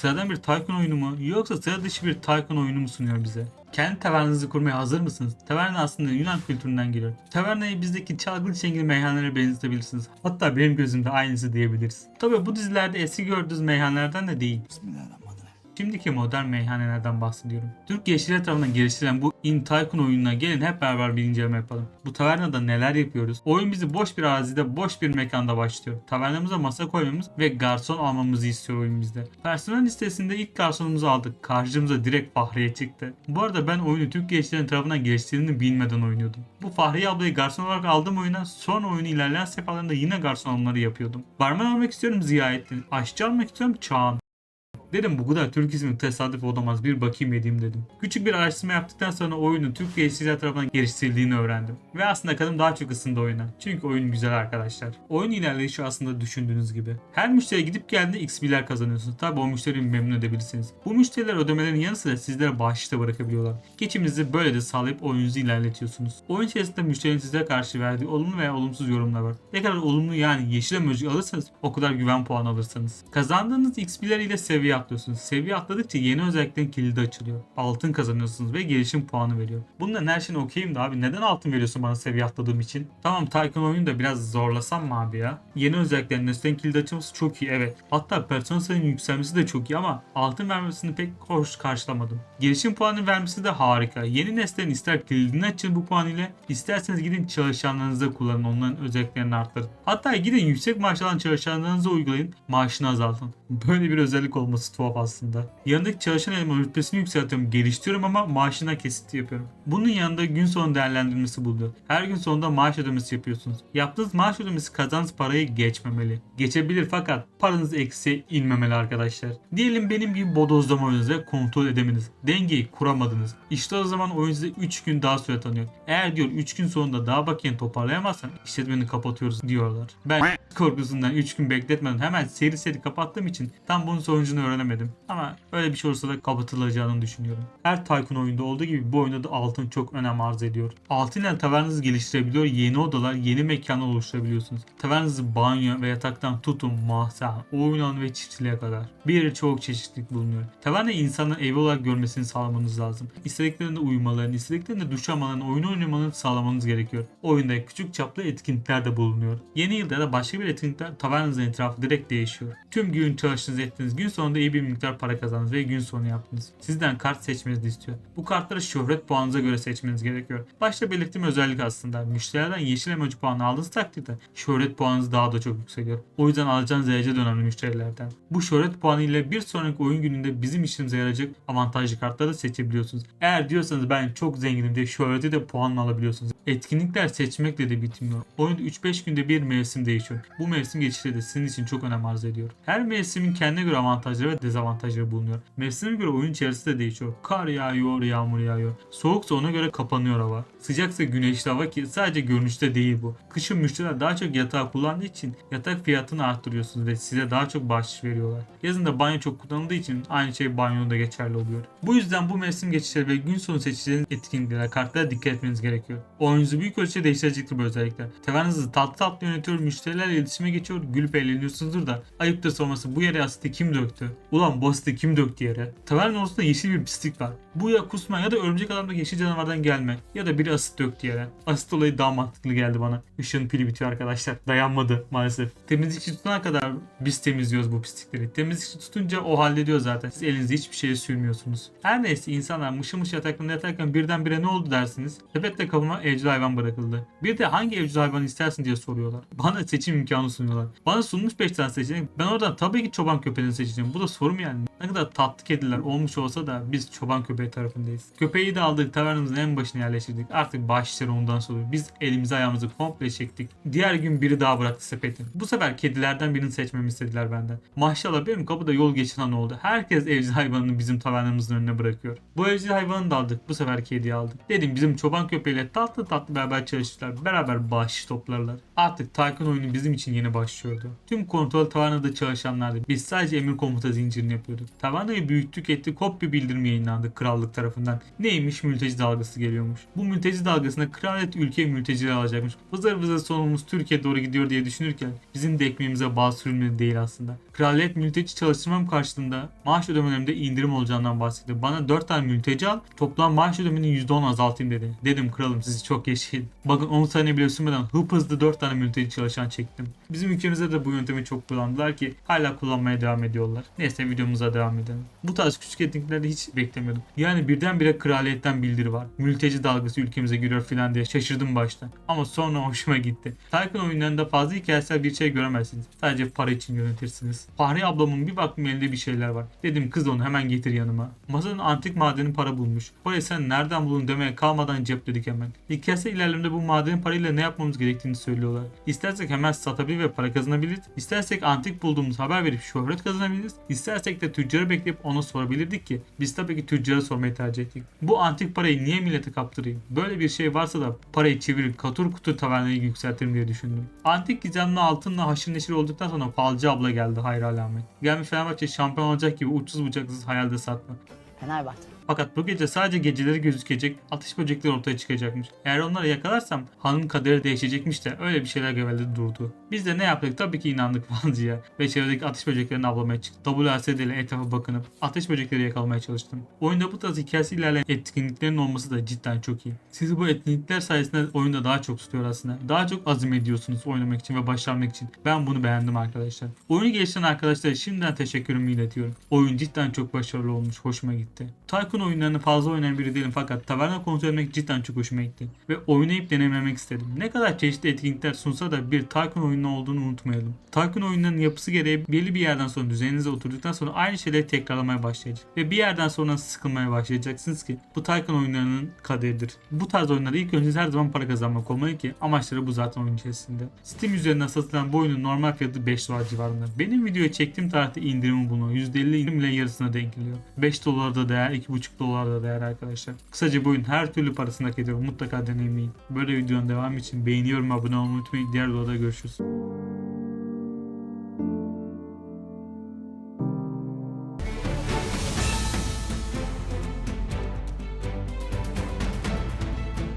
Sıradan bir Tycoon oyunu mu yoksa sıra dışı bir Tycoon oyunu mu sunuyor bize? Kendi tavernanızı kurmaya hazır mısınız? Taverna aslında Yunan kültüründen geliyor. Tavernayı bizdeki çalgılı çengeli meyhanelere benzetebilirsiniz. Hatta benim gözümde aynısı diyebiliriz. Tabi bu dizilerde eski gördüğünüz meyhanelerden de değil. Bismillahirrahmanirrahim. Şimdiki modern meyhanelerden bahsediyorum. Türk gençleri tarafından geliştirilen bu In Tycoon oyununa gelin hep beraber bir inceleme yapalım. Bu tavernada neler yapıyoruz? Oyun bizi boş bir arazide, boş bir mekanda başlıyor. Tavernamıza masa koymamız ve garson almamızı istiyor oyun bizde. Personel listesinde ilk garsonumuzu aldık. Karşımıza direkt Fahriye çıktı. Bu arada ben oyunu Türk gençlerin tarafından geliştirildiğini bilmeden oynuyordum. Bu Fahriye ablayı garson olarak aldığım oyuna sonra oyunu ilerleyen sefhalarında yine garson alımları yapıyordum. Barman almak istiyorum Ziyaettin. Aşçı almak istiyorum Çağan. Dedim bu kadar Türk ismi tesadüf olamaz bir bakayım edeyim dedim. Küçük bir araştırma yaptıktan sonra oyunun Türk geliştiriciler tarafından geliştirildiğini öğrendim. Ve aslında kadın daha çok ısındı oyuna. Çünkü oyun güzel arkadaşlar. Oyun ilerleyişi aslında düşündüğünüz gibi. Her müşteriye gidip geldiğinde XP'ler kazanıyorsunuz. Tabi o müşteriyi memnun edebilirsiniz. Bu müşteriler ödemelerin yanı sıra sizlere bağışta bırakabiliyorlar. Geçiminizi böyle de sağlayıp oyununuzu ilerletiyorsunuz. Oyun içerisinde müşterinin size karşı verdiği olumlu veya olumsuz yorumlar var. Ne kadar olumlu yani yeşil emoji alırsanız o kadar güven puanı alırsınız. Kazandığınız XP'ler ile seviye atlıyorsunuz. Seviye atladıkça yeni özelliklerin kilidi açılıyor. Altın kazanıyorsunuz ve gelişim puanı veriyor. Bunların her şeyine okeyim de abi neden altın veriyorsun bana seviye atladığım için? Tamam Tycoon oyunu da biraz zorlasam mı abi ya? Yeni özelliklerin nesnenin kilidi açılması çok iyi evet. Hatta personel sayının yükselmesi de çok iyi ama altın vermesini pek hoş karşılamadım. Gelişim puanı vermesi de harika. Yeni nesnenin ister kilidini açın bu puan ile isterseniz gidin çalışanlarınıza kullanın onların özelliklerini arttırın. Hatta gidin yüksek maaş alan çalışanlarınıza uygulayın maaşını azaltın. Böyle bir özellik olması tuhaf aslında. Yanındaki çalışan elemanın rütbesini yükseltiyorum, geliştiriyorum ama maaşına kesit yapıyorum. Bunun yanında gün sonu değerlendirmesi bulunuyor. Her gün sonunda maaş ödemesi yapıyorsunuz. Yaptığınız maaş ödemesi kazandığınız parayı geçmemeli. Geçebilir fakat paranız eksiye inmemeli arkadaşlar. Diyelim benim gibi bodozlama oyununuzu ve kontrol edemediniz. Dengeyi kuramadınız. İşte o zaman oyun size 3 gün daha süre tanıyor. Eğer diyor 3 gün sonunda daha bakiyeni toparlayamazsan işletmeni kapatıyoruz diyorlar. Ben korkusundan 3 gün bekletmeden hemen seri seri kapattığım için tam bunun sonucunu öğrenemedim. Ama öyle bir şey olursa da kapatılacağını düşünüyorum. Her Tycoon oyunda olduğu gibi bu oyunda da altın çok önem arz ediyor. Altın ile tavernanızı geliştirebiliyor, yeni odalar, yeni mekanlar oluşturabiliyorsunuz. Tavernanızı banyo ve yataktan tutun, mahzen, oyun alanı ve çiftçiliğe kadar. Bir yere çok çeşitlilik bulunuyor. Tavernayı insanların evi olarak görmesini sağlamanız lazım. İstediklerinde uyumalarını, istediklerinde duş almalarını, oyun oynamalarını sağlamanız gerekiyor. Oyunda küçük çaplı etkinlikler de bulunuyor. Yeni yılda da başka bir etkinlikler tavernanızın etrafı direkt değişiyor. Tüm gün çalıştığınız ettiğiniz gün sonunda iyi bir miktar para kazandınız ve gün sonu yaptınız. Sizden kart seçmenizi istiyor. Bu kartları şöhret puanınıza göre seçmeniz gerekiyor. Başta belirttiğim özellik aslında. Müşterilerden yeşil emoji puanı aldığınız takdirde şöhret puanınız daha da çok yükseliyor. O yüzden alacağınız derece de önemli müşterilerden. Bu şöhret puanı ile bir sonraki oyun gününde bizim işimize yarayacak avantajlı kartları seçebiliyorsunuz. Eğer diyorsanız ben çok zenginim diye şöhreti de puanla alabiliyorsunuz. Etkinlikler seçmekle de bitmiyor. Oyunda 3-5 günde bir mevsim değişiyor. Bu mevsim geçişleri de sizin için çok önem arz ediyor. Her mevsimin kendine göre avantajları ve dezavantajları bulunuyor. Mevsime göre oyun içerisi de değişiyor. Kar yağıyor, yağmur yağıyor. Soğuksa ona göre kapanıyor hava. Sıcaksa güneşli hava ki sadece görünüşte değil bu. Kışın müşteriler daha çok yatağı kullandığı için yatak fiyatını arttırıyorsunuz ve size daha çok bahşiş veriyorlar. Yazın da banyo çok kullanıldığı için aynı şey banyoda geçerli oluyor. Bu yüzden bu mevsim geçişleri ve gün sonu seçeceğiniz etkinliklere, kartlara dikkat etmeniz gerekiyor. Oyununuzu büyük ölçüde değiştirecektir bu özellikler. Tavernanızı tatlı tatlı yönetiyor, müşterilerle iletişime geçiyor, gülüp eğleniyorsunuzdur da ayıptır sorması bu yere asiti kim döktü? Ulan bu asiti kim döktü yere? Taverna ortasında yeşil bir pislik var. Bu ya kusma ya da örümcek adamdaki yeşil canavardan gelme. Ya da biri asit döktü yere. Asit olayı daha mantıklı geldi bana. Işığın pili bitiyor arkadaşlar. Dayanmadı maalesef. Temizlikçi tutana kadar biz temizliyoruz bu pislikleri. Temizlikçi tutunca o hallediyor zaten. Siz elinizi hiçbir şeye sürmüyorsunuz. Her neyse insanlar mışıl mışıl yataklarında yatarken birdenbire ne oldu dersiniz? Sepetle kapıma evcil hayvan bırakıldı. Bir de hangi evcil hayvanı istersin diye soruyorlar. Bana seçim imkanı sunuyorlar. Bana sunmuş 5 tane seçenek. Ben oradan tabii ki çoban köpeğini seçeceğim. Bu da sorum yani. Ne kadar tatlı kediler olmuş olsa da biz çoban köpeği tarafındayız. Köpeği de aldık tavernamızın en başına yerleştirdik. Artık başları ondan sonra biz elimizi ayağımızı komple çektik. Diğer gün biri daha bıraktı sepeti. Bu sefer kedilerden birini seçmemi istediler benden. Maşallah benim kapıda yol geçen oldu. Herkes evcil hayvanını bizim tavernamızın önüne bırakıyor. Bu evcil hayvanı da aldık. Bu sefer kediyi aldık. Dedim bizim çoban köpeğiyle tatlı tatlı beraber çalıştılar. Beraber bağış toplarlar. Artık Tycoon oyunu bizim için yeni başlıyordu. Tüm kontrol tavernada çalışanlardı. Biz sadece emir komuta zincirini yapıyorduk. Taverna'yı büyüttük ettik hop bir bildirim yayınlandı krallık tarafından. Neymiş mülteci dalgası geliyormuş. Bu mülteci dalgasında kraliyet ülke mültecileri alacakmış. Vızır vızır sonumuz Türkiye doğru gidiyor diye düşünürken bizim de ekmeğimize bağ sürülmedi değil aslında. Kraliyet mülteci çalıştırmam karşılığında maaş ödemelerimde indirim olacağından bahsetti. Bana 4 tane mülteci al toplam maaş ödemeni %10 azaltayım dedi. Dedim kralım sizi çok yaşayın. Bakın 10 saniye bile sürmeden hıp hızlı 4 tane mülteci çalışan çektim. Bizim ülkemizde de bu yöntemi çok kullandılar ki hala kullanmaya devam ediyorlar. Neyse videomuza devam edelim. Bu tarz küçük etkinliklerde hiç beklemiyordum. Yani birdenbire kraliyetten bildiri var. Mülteci dalgası ülkemize giriyor filan diye şaşırdım başta. Ama sonra hoşuma gitti. Tycoon oyunlarında fazla hikayesel bir şey göremezsiniz. Sadece para için yönetirsiniz. Fahri ablamın bir baktım elinde bir şeyler var. Dedim kız onu hemen getir yanıma. Masanın antik madeni para bulmuş. Parayı sen nereden buldun demeye kalmadan cepledik hemen. Hikayesi ilerlemede bu madenin parayla ne yapmamız gerektiğini söylüyorlar. İstersek hemen satabilir ve para kazanabiliriz. İstersek antik bulduğumuz haber verip şöhret kazanabiliriz. İstersek de tüccarı bekleyip ona sorabilirdik ki biz tabii ki tüccara sormayı tercih ettik. Bu antik parayı niye millete kaptırayım? Böyle bir şey varsa da parayı çevirip katur kutur tavernayı yükseltirim diye düşündüm. Antik gizemli altınla haşır neşir olduktan sonra falcı abla geldi hayra alamet. Gelmiş Fenerbahçe şampiyon olacak gibi uçsuz bucaksız hayalde satma. Fenerbahçe. Fakat bu gece sadece geceleri gözükecek atış böcekleri ortaya çıkacakmış. Eğer onları yakalarsam hanın kaderi değişecekmiş de öyle bir şeyler geveledi durdu. Biz de ne yaptık tabii ki inandık falcıya ve çevredeki atış böceklerini avlamaya çıktık. WSD ile etrafa bakınıp atış böcekleri yakalamaya çalıştım. Oyunda bu tarz hikayesi ilerleyen etkinliklerin olması da cidden çok iyi. Sizi bu etkinlikler sayesinde oyunda daha çok tutuyor aslında. Daha çok azim ediyorsunuz oynamak için ve başarmak için. Ben bunu beğendim arkadaşlar. Oyunu geliştiren arkadaşlara şimdiden teşekkürümü iletiyorum. Oyun cidden çok başarılı olmuş. Hoşuma gitti. Tycoon oyunlarını fazla oynayan biri değilim fakat taverna kontrol etmek cidden çok hoşuma gitti. Ve oynayıp deneyimlemek istedim. Ne kadar çeşitli etkinlikler sunsa da bir Tycoon oyunu olduğunu unutmayalım. Tycoon oyunlarının yapısı gereği belli bir yerden sonra düzeninize oturduktan sonra aynı şeyleri tekrarlamaya başlayacak. Ve bir yerden sonra sıkılmaya başlayacaksınız ki bu Tycoon oyunlarının kaderidir. Bu tarz oyunlarda ilk önce her zaman para kazanmak olmalı ki amaçları bu zaten oyun içerisinde. Steam üzerinden satılan bu oyunun normal fiyatı 5 dolar civarında. Benim videoyu çektiğim tarihte indirimi bulunuyor. %50 indirimle yarısına denk geliyor. 5 dolar da değer, 2,5 dolar da değer arkadaşlar. Kısaca bu oyun her türlü parasını hak ediyor. Mutlaka deneyimleyin. Böyle videonun devamı için beğeni, yorum, abone olmayı unutmayın. Diğer videoda görüşürüz.